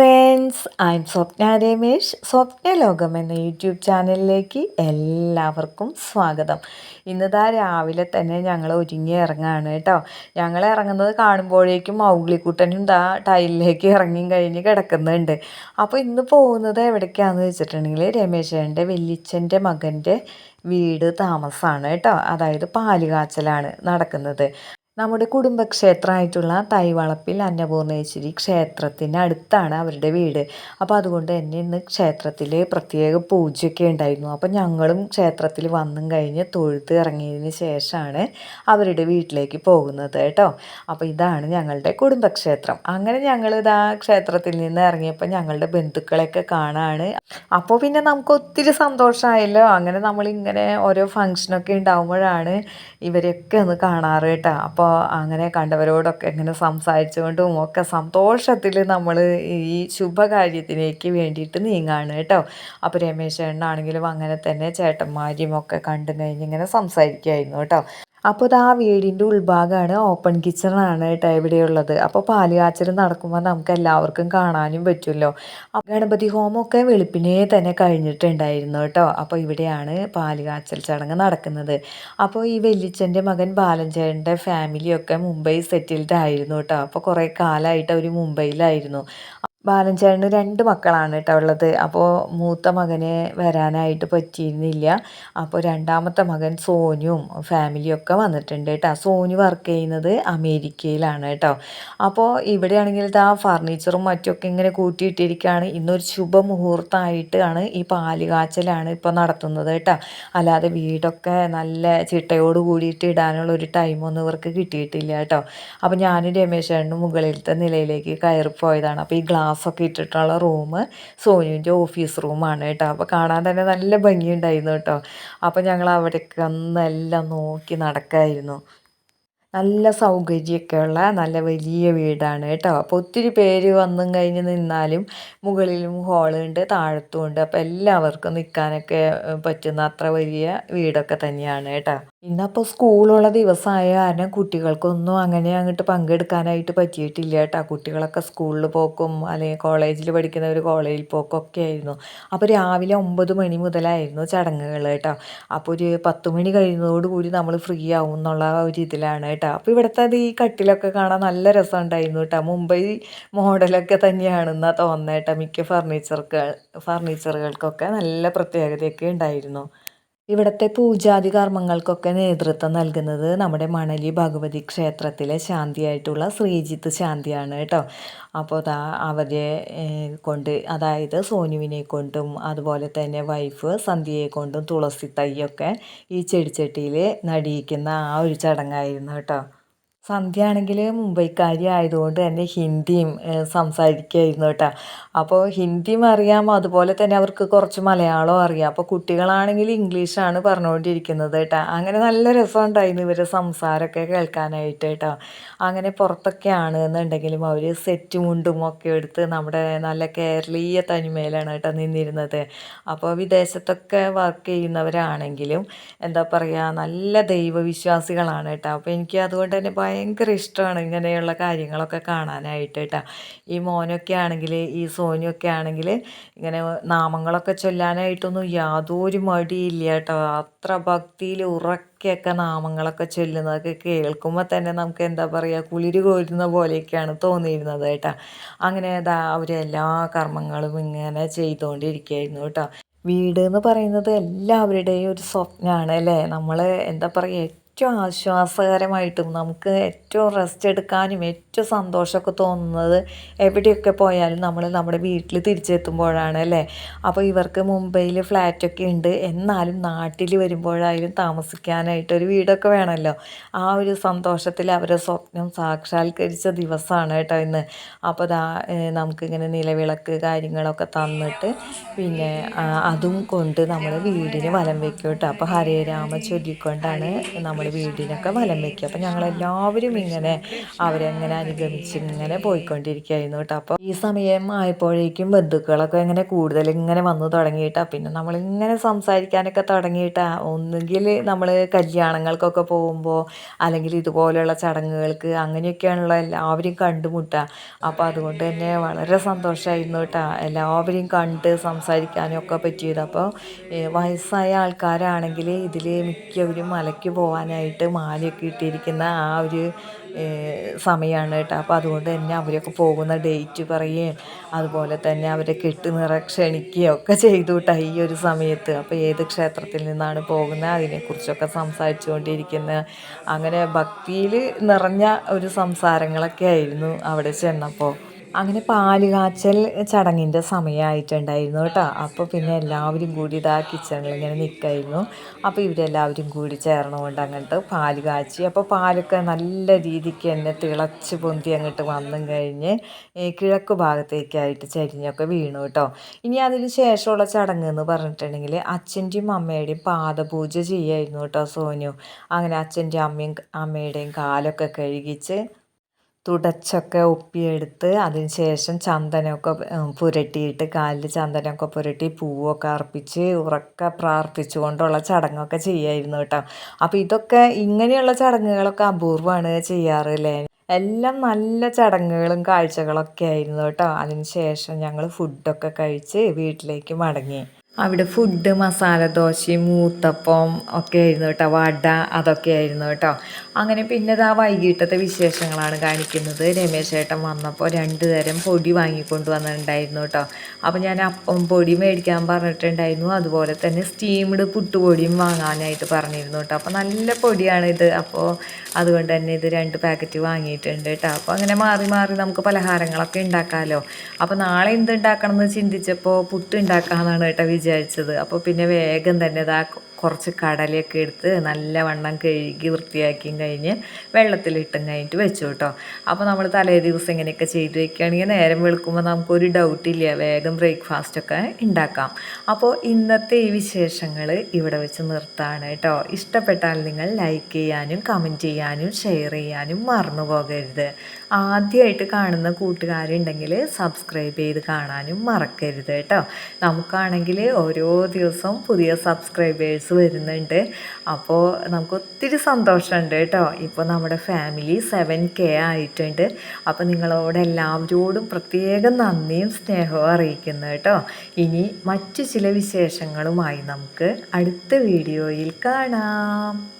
Friends I am Swapna Ramesh Swapna Lokam എന്ന YouTube ചാനലിലേക്ക് എല്ലാവർക്കും സ്വാഗതം. ഇന്നതാ രാവിലെ തന്നെ ഞങ്ങൾ ഒരുങ്ങി ഇറങ്ങാണ് കേട്ടോ. ഞങ്ങൾ ഇറങ്ങുന്നത് കാണുമ്പോഴേക്കും മൗഗ്ലിക്കുട്ടനും ദാ ടൈലിലേക്ക് ഇറങ്ങി കഴിഞ്ഞ് കിടക്കുന്നുണ്ട്. അപ്പോൾ ഇന്ന് പോകുന്നത് എവിടേക്കാണെന്ന് വെച്ചിട്ടുണ്ടെങ്കിൽ രമേശന്റെ വെല്ലിച്ചന്റെ മകന്റെ വീട് താമസമാണ് കേട്ടോ. അതായത് പാലുകാച്ചലാണ് നടക്കുന്നത്. നമ്മുടെ കുടുംബക്ഷേത്രമായിട്ടുള്ള തൈവളപ്പിൽ അന്നപൂർണേശ്വരി ക്ഷേത്രത്തിന്റെ അടുത്താണ് അവരുടെ വീട്. അപ്പോൾ അതുകൊണ്ട് തന്നെ ഇന്ന് ക്ഷേത്രത്തിൽ പ്രത്യേക പൂജയൊക്കെ ഉണ്ടായിരുന്നു. അപ്പോൾ ഞങ്ങളും ക്ഷേത്രത്തിൽ വന്നും കഴിഞ്ഞ് തൊഴുത്ത് ഇറങ്ങിയതിന് ശേഷമാണ് അവരുടെ വീട്ടിലേക്ക് പോകുന്നത് കേട്ടോ. അപ്പോൾ ഇതാണ് ഞങ്ങളുടെ കുടുംബക്ഷേത്രം. അങ്ങനെ ഞങ്ങൾ ഇതാ ക്ഷേത്രത്തിൽ നിന്ന് ഇറങ്ങിയപ്പോൾ ഞങ്ങളുടെ ബന്ധുക്കളെയൊക്കെ കാണാണ്. അപ്പോൾ പിന്നെ നമുക്ക് ഒത്തിരി സന്തോഷമായല്ലോ. അങ്ങനെ നമ്മളിങ്ങനെ ഓരോ ഫങ്ഷനൊക്കെ ഉണ്ടാകുമ്പോഴാണ് ഇവരെയൊക്കെ ഒന്ന് കാണാറ് കേട്ടോ. അപ്പോൾ അങ്ങനെ കണ്ടവരോടൊക്കെ ഇങ്ങനെ സംസാരിച്ചുകൊണ്ടും ഒക്കെ സന്തോഷത്തിൽ നമ്മൾ ഈ ശുഭകാര്യത്തിലേക്ക് വേണ്ടിയിട്ട് നീങ്ങാണ് കേട്ടോ. അപ്പോൾ രമേശ് ചേട്ടനാണെങ്കിലും അങ്ങനെ തന്നെ ചേട്ടന്മാരെയും ഒക്കെ കണ്ടു കഴിഞ്ഞ് ഇങ്ങനെ സംസാരിക്കുമായിരുന്നു കേട്ടോ. അപ്പോൾ ഇത് ആ വീടിന്റെ ഉൾഭാഗമാണ് ഓപ്പൺ കിച്ചണാണ് കേട്ടോ ഇവിടെയുള്ളത്. അപ്പോൾ പാലുകാച്ചൽ നടക്കുമ്പോൾ നമുക്ക് എല്ലാവർക്കും കാണാനും പറ്റുമല്ലോ. ഗണപതി ഹോമമൊക്കെ വെളുപ്പിനെ തന്നെ കഴിഞ്ഞിട്ടുണ്ടായിരുന്നു കേട്ടോ. അപ്പോൾ ഇവിടെയാണ് പാലുകാച്ചൽ ചടങ്ങ് നടക്കുന്നത്. അപ്പോൾ ഈ വെല്ലിച്ചന്റെ മകൻ ബാലഞ്ചേട്ടന്റെ ഫാമിലിയൊക്കെ മുംബൈ സെറ്റിൽഡ് ആയിരുന്നു കേട്ടോ. അപ്പോൾ കുറേ കാലമായിട്ട് അവർ മുംബൈയിലായിരുന്നു. ബാലൻചേട്ടന് രണ്ട് മക്കളാണ് കേട്ടോ ഉള്ളത്. അപ്പോൾ മൂത്ത മകന് വരാനായിട്ട് പറ്റിയിരുന്നില്ല. അപ്പോൾ രണ്ടാമത്തെ മകൻ സോനിയും ഫാമിലിയും ഒക്കെ വന്നിട്ടുണ്ട് കേട്ടോ. സോനു വർക്ക് ചെയ്യുന്നത് അമേരിക്കയിലാണ് കേട്ടോ. അപ്പോൾ ഇവിടെയാണെങ്കിൽ ആ ഫർണിച്ചറും മറ്റുമൊക്കെ ഇങ്ങനെ കൂട്ടിയിട്ടിരിക്കുകയാണ്. ഇന്നൊരു ശുഭമുഹൂർത്തമായിട്ടാണ് ഈ പാലുകാച്ചലാണ് ഇപ്പോൾ നടത്തുന്നത് കേട്ടോ. അല്ലാതെ വീടൊക്കെ നല്ല ചിട്ടയോട് കൂടിയിട്ട് ഇടാനുള്ള ഒരു ടൈമൊന്നും ഇവർക്ക് കിട്ടിയിട്ടില്ല കേട്ടോ. അപ്പോൾ ഞാനും രമേശ് ചേട്ടനും മുകളിലത്തെ നിലയിലേക്ക് കയറിപ്പോയതാണ്. അപ്പോൾ ഈ ഗ്ലാസ് ഗ്ലാസ്സൊക്കെ ഇട്ടിട്ടുള്ള റൂം സോനുവിന്റെ ഓഫീസ് റൂമാണ് കേട്ടോ. അപ്പോൾ കാണാൻ തന്നെ നല്ല ഭംഗിയുണ്ടായിരുന്നു കേട്ടോ. അപ്പോൾ ഞങ്ങൾ അവിടേക്ക് ഒന്നെല്ലാം നോക്കി നടക്കായിരുന്നു. നല്ല സൗകര്യമൊക്കെ ഉള്ള നല്ല വലിയ വീടാണ് കേട്ടോ. അപ്പോൾ ഒത്തിരി പേര് വന്നും കഴിഞ്ഞ് നിന്നാലും മുകളിലും ഹോളുണ്ട് താഴത്തും ഉണ്ട്. അപ്പോൾ എല്ലാവർക്കും നിൽക്കാനൊക്കെ പറ്റുന്ന അത്ര വലിയ വീടൊക്കെ തന്നെയാണ് കേട്ടോ. ഇന്നപ്പോൾ സ്കൂളുള്ള ദിവസമായ കാരണം കുട്ടികൾക്കൊന്നും അങ്ങനെ അങ്ങോട്ട് പങ്കെടുക്കാനായിട്ട് പറ്റിയിട്ടില്ല കേട്ടോ കുട്ടികളൊക്കെ സ്കൂളിൽ പോക്കും അല്ലെങ്കിൽ കോളേജിൽ പഠിക്കുന്നവർ കോളേജിൽ പോക്കും ഒക്കെ ആയിരുന്നു. അപ്പോൾ രാവിലെ ഒമ്പത് മണി മുതലായിരുന്നു ചടങ്ങുകൾ കേട്ടോ. അപ്പോൾ ഒരു പത്ത് മണി കഴിയുന്നതോടുകൂടി നമ്മൾ ഫ്രീ ആവും എന്നുള്ള ഒരു ഇതിലാണ് കേട്ടോ. അപ്പോൾ ഇവിടുത്തെ അത് ഈ കട്ടിലൊക്കെ കാണാൻ നല്ല രസം ഉണ്ടായിരുന്നു കേട്ടോ. മുംബൈ മോഡലൊക്കെ തന്നെയാണെന്നാണ് തോന്നുന്നത് കേട്ടോ മിക്ക ഫർണിച്ചർക്ക് ഫർണിച്ചറുകൾക്കൊക്കെ നല്ല പ്രത്യേകതയൊക്കെ ഉണ്ടായിരുന്നു. ഇവിടുത്തെ പൂജാതി കർമ്മങ്ങൾക്കൊക്കെ നേതൃത്വം നൽകുന്നത് നമ്മുടെ മണലി ഭഗവതി ക്ഷേത്രത്തിലെ ശാന്തിയായിട്ടുള്ള ശ്രീജിത്ത് ശാന്തിയാണ് കേട്ടോ. അപ്പോൾ ദാ അവരെ കൊണ്ട് അതായത് സോനുവിനെ കൊണ്ടും അതുപോലെ തന്നെ വൈഫ് സന്ധ്യയെ കൊണ്ടും തുളസി തൈയൊക്കെ ഈ ചെടിച്ചട്ടിയിൽ നടിയിക്കുന്ന ആ ഒരു ചടങ്ങായിരുന്നു കേട്ടോ. സന്ധ്യ ആണെങ്കിൽ മുംബൈക്കാരി ആയതുകൊണ്ട് തന്നെ ഹിന്ദിയും സംസാരിക്കുമായിരുന്നു കേട്ടോ. അപ്പോൾ ഹിന്ദിയും അറിയാം അതുപോലെ തന്നെ അവർക്ക് കുറച്ച് മലയാളവും അറിയാം. അപ്പോൾ കുട്ടികളാണെങ്കിൽ ഇംഗ്ലീഷാണ് പറഞ്ഞുകൊണ്ടിരിക്കുന്നത് കേട്ടോ. അങ്ങനെ നല്ല രസമുണ്ടായിരുന്നു ഇവരെ സംസാരമൊക്കെ കേൾക്കാനായിട്ട് കേട്ടോ. അങ്ങനെ പുറത്തൊക്കെയാണ് എന്നുണ്ടെങ്കിലും അവർ സെറ്റ് മുണ്ടും ഒക്കെ എടുത്ത് നമ്മുടെ നല്ല കേരളീയ തനിമയിലാണ് കേട്ടോ നിന്നിരുന്നത്. അപ്പോൾ വിദേശത്തൊക്കെ വർക്ക് ചെയ്യുന്നവരാണെങ്കിലും എന്താ പറയുക നല്ല ദൈവവിശ്വാസികളാണ് കേട്ടോ. അപ്പോൾ എനിക്ക് അതുകൊണ്ട് തന്നെ ഭയങ്കര ഇഷ്ടമാണ് ഇങ്ങനെയുള്ള കാര്യങ്ങളൊക്കെ കാണാനായിട്ട് കേട്ടോ ഈ മോനൊക്കെ ആണെങ്കിൽ ഈ സോനിയൊക്കെ ആണെങ്കിൽ ഇങ്ങനെ നാമങ്ങളൊക്കെ ചൊല്ലാനായിട്ടൊന്നും യാതൊരു മടിയില്ല കേട്ടോ അത്ര ഭക്തിയിൽ ഉറക്കെയൊക്കെ നാമങ്ങളൊക്കെ ചൊല്ലുന്നതൊക്കെ കേൾക്കുമ്പോൾ തന്നെ നമുക്ക് എന്താ പറയുക കുളിര് കോരുന്ന പോലെയൊക്കെയാണ് തോന്നിയിരുന്നത് കേട്ടോ. അങ്ങനെ ഇതാ അവർ എല്ലാ കർമ്മങ്ങളും ഇങ്ങനെ ചെയ്തുകൊണ്ടിരിക്കുകയായിരുന്നു കേട്ടോ. വീട് എന്ന് പറയുന്നത് എല്ലാവരുടെയും ഒരു സ്വപ്നമാണ് അല്ലേ? നമ്മൾ എന്താ പറയുക ഏറ്റവും ആശ്വാസകരമായിട്ടും നമുക്ക് ഏറ്റവും റെസ്റ്റ് എടുക്കാനും ഏറ്റവും സന്തോഷമൊക്കെ തോന്നുന്നത് എവിടെയൊക്കെ പോയാലും നമ്മൾ നമ്മുടെ വീട്ടിൽ തിരിച്ചെത്തുമ്പോഴാണ് അല്ലേ? അപ്പോൾ ഇവർക്ക് മുംബൈയിൽ ഫ്ലാറ്റൊക്കെ ഉണ്ട്. എന്നാലും നാട്ടിൽ വരുമ്പോഴായാലും താമസിക്കാനായിട്ട് ഒരു വീടൊക്കെ വേണമല്ലോ. ആ ഒരു സന്തോഷത്തിൽ അവരെ സ്വപ്നം സാക്ഷാത്കരിച്ച ദിവസമാണ് കേട്ടോ ഇന്ന്. അപ്പോൾ ദാ നമുക്കിങ്ങനെ നിലവിളക്ക് കാര്യങ്ങളൊക്കെ തന്നിട്ട് പിന്നെ അതും കൊണ്ട് നമ്മൾ വീടിന് വലം വെക്കും കേട്ടോ. അപ്പോൾ ഹരേ രാമ ചൊല്ലിക്കൊണ്ടാണ് നമ്മൾ വീടിനൊക്കെ വലം വയ്ക്കുക അപ്പം ഞങ്ങളെല്ലാവരും ഇങ്ങനെ അവരെങ്ങനെ അനുഗമിച്ച് ഇങ്ങനെ പോയിക്കൊണ്ടിരിക്കുകയായിരുന്നു കേട്ടോ. അപ്പോൾ ഈ സമയം ആയപ്പോഴേക്കും ബന്ധുക്കളൊക്കെ ഇങ്ങനെ കൂടുതൽ ഇങ്ങനെ വന്നു തുടങ്ങിയിട്ടാ. പിന്നെ നമ്മളിങ്ങനെ സംസാരിക്കാനൊക്കെ തുടങ്ങിയിട്ടാ. ഒന്നുകിൽ നമ്മൾ കല്യാണങ്ങൾക്കൊക്കെ പോകുമ്പോൾ അല്ലെങ്കിൽ ഇതുപോലെയുള്ള ചടങ്ങുകൾക്ക് അങ്ങനെയൊക്കെയാണുള്ള എല്ലാവരും കണ്ടുമുട്ടുക അപ്പോൾ അതുകൊണ്ട് തന്നെ വളരെ സന്തോഷമായിരുന്നു കേട്ടോ. എല്ലാവരെയും കണ്ട് സംസാരിക്കാനും ഒക്കെ പറ്റിയത് അപ്പോൾ വയസ്സായ ആൾക്കാരാണെങ്കിൽ ഇതിൽ മിക്കവരും മലയ്ക്ക് പോകാനായിട്ട് മാലയൊക്കെ ഇട്ടിരിക്കുന്ന ആ ഒരു സമയമാണ് കേട്ടോ. അപ്പോൾ അതുകൊണ്ട് തന്നെ അവരൊക്കെ പോകുന്ന ഡേറ്റ് പറയുകയും അതുപോലെ തന്നെ അവരെ കെട്ടുനിറ ക്ഷണിക്കുകയും ഒക്കെ ചെയ്തു കേട്ടോ ഈ ഒരു സമയത്ത്. അപ്പോൾ ഏത് ക്ഷേത്രത്തിൽ നിന്നാണ് പോകുന്നത് അതിനെക്കുറിച്ചൊക്കെ സംസാരിച്ചുകൊണ്ടിരിക്കുന്നത് അങ്ങനെ ഭക്തിയിൽ നിറഞ്ഞ ഒരു സംസാരങ്ങളൊക്കെ ആയിരുന്നു അവിടെ ചെന്നപ്പോൾ. അങ്ങനെ പാൽ കാച്ചൽ ചടങ്ങിന്റെ സമയമായിട്ടുണ്ടായിരുന്നു കേട്ടോ. അപ്പോൾ പിന്നെ എല്ലാവരും കൂടി ഇതാ കിച്ചണിൽ ഇങ്ങനെ നിൽക്കായിരുന്നു. അപ്പോൾ ഇവരെല്ലാവരും കൂടി ചേർന്നുകൊണ്ട് അങ്ങോട്ട് പാൽ കാച്ചി. അപ്പോൾ പാലൊക്കെ നല്ല രീതിക്ക് തന്നെ തിളച്ച് പൊന്തി അങ്ങോട്ട് വന്നും കഴിഞ്ഞ് കിഴക്ക് ഭാഗത്തേക്കായിട്ട് ചരിഞ്ഞൊക്കെ വീണു കേട്ടോ. ഇനി അതിന് ശേഷമുള്ള ചടങ്ങ് എന്ന് പറഞ്ഞിട്ടുണ്ടെങ്കിൽ അച്ഛന്റെയും അമ്മയുടെയും പാദപൂജ ചെയ്യായിരുന്നു കേട്ടോ സോനു. അങ്ങനെ അച്ഛന്റെയും അമ്മയും അമ്മയുടെയും കാലൊക്കെ കഴുകിച്ച് തുടച്ചൊക്കെ ഒപ്പിയെടുത്ത് അതിന് ശേഷം ചന്ദനമൊക്കെ പുരട്ടിയിട്ട് കാലിൽ ചന്ദനമൊക്കെ പുരട്ടി പൂവൊക്കെ അർപ്പിച്ച് ഉറക്കെ പ്രാർത്ഥിച്ചുകൊണ്ടുള്ള ചടങ്ങൊക്കെ ചെയ്യായിരുന്നു കേട്ടോ. അപ്പോൾ ഇതൊക്കെ ഇങ്ങനെയുള്ള ചടങ്ങുകളൊക്കെ അപൂർവമാണ് ചെയ്യാറ് അല്ലേ? എല്ലാം നല്ല ചടങ്ങുകളും കാഴ്ചകളൊക്കെ ആയിരുന്നു കേട്ടോ. അതിന് ശേഷം ഞങ്ങൾ ഫുഡൊക്കെ കഴിച്ച് വീട്ടിലേക്ക് മടങ്ങി. അവിടെ ഫുഡ് മസാല ദോശയും മൂത്തപ്പം ഒക്കെ ആയിരുന്നു കേട്ടോ. വട അതൊക്കെ ആയിരുന്നു കേട്ടോ. അങ്ങനെ പിന്നെ ഇതാ വൈകിട്ടത്തെ വിശേഷങ്ങളാണ് കാണിക്കുന്നത്. രമേശ് ഏട്ടൻ വന്നപ്പോൾ രണ്ട് തരം പൊടി വാങ്ങിക്കൊണ്ട് വന്നിട്ടുണ്ടായിരുന്നു കേട്ടോ. അപ്പോൾ ഞാൻ അപ്പം പൊടി മേടിക്കാൻ പറഞ്ഞിട്ടുണ്ടായിരുന്നു. അതുപോലെ തന്നെ സ്റ്റീംഡ് പുട്ടുപൊടിയും വാങ്ങാനായിട്ട് പറഞ്ഞിരുന്നു കേട്ടോ. അപ്പോൾ നല്ല പൊടിയാണ് ഇത്. അപ്പോൾ അതുകൊണ്ട് തന്നെ ഇത് രണ്ട് പാക്കറ്റ് വാങ്ങിയിട്ടുണ്ട് കേട്ടോ. അപ്പോൾ അങ്ങനെ മാറി മാറി നമുക്ക് പലഹാരങ്ങളൊക്കെ ഉണ്ടാക്കാമല്ലോ അപ്പോൾ നാളെ എന്ത് ഉണ്ടാക്കണം എന്ന് ചിന്തിച്ചപ്പോൾ പുട്ട് ഉണ്ടാക്കാമെന്നാണ് കേട്ടോ വിചാരിച്ചത്. അപ്പോൾ പിന്നെ വേഗം തന്നെ ഇതാ കുറച്ച് കടലയൊക്കെ എടുത്ത് നല്ലവണ്ണം കഴുകി വൃത്തിയാക്കിയും കഴിഞ്ഞ് വെള്ളത്തിലിട്ടും കഴിഞ്ഞിട്ട് വെച്ചു കേട്ടോ. അപ്പോൾ നമ്മൾ തലേ ദിവസം ഇങ്ങനെയൊക്കെ ചെയ്ത് വെക്കുകയാണെങ്കിൽ നേരം വെളുക്കുമ്പോൾ നമുക്കൊരു ഡൗട്ടില്ല വേഗം ബ്രേക്ക്ഫാസ്റ്റൊക്കെ ഉണ്ടാക്കാം അപ്പോൾ ഇന്നത്തെ ഈ വിശേഷങ്ങൾ ഇവിടെ വെച്ച് നിർത്താണ് കേട്ടോ. ഇഷ്ടപ്പെട്ടാൽ നിങ്ങൾ ലൈക്ക് ചെയ്യാനും കമന്റ് ചെയ്യാനും ഷെയർ ചെയ്യാനും മറന്നു പോകരുത്. ആദ്യമായിട്ട് കാണുന്ന കൂട്ടുകാരുണ്ടെങ്കിൽ സബ്സ്ക്രൈബ് ചെയ്ത് കാണാനും മറക്കരുത് കേട്ടോ. നമുക്കാണെങ്കിൽ ഓരോ ദിവസവും പുതിയ സബ്സ്ക്രൈബേഴ്സ് വരുന്നുണ്ട്. അപ്പോൾ നമുക്ക് ഒത്തിരി സന്തോഷമുണ്ട് കേട്ടോ. ഇപ്പോൾ നമ്മുടെ ഫാമിലി സെവൻ കെ ആയിട്ടുണ്ട്. അപ്പോൾ നിങ്ങളോട് എല്ലാവരോടും പ്രത്യേകം നന്ദിയും സ്നേഹവും അറിയിക്കുന്നു കേട്ടോ. ഇനി മറ്റു ചില വിശേഷങ്ങളുമായി നമുക്ക് അടുത്ത വീഡിയോയിൽ കാണാം.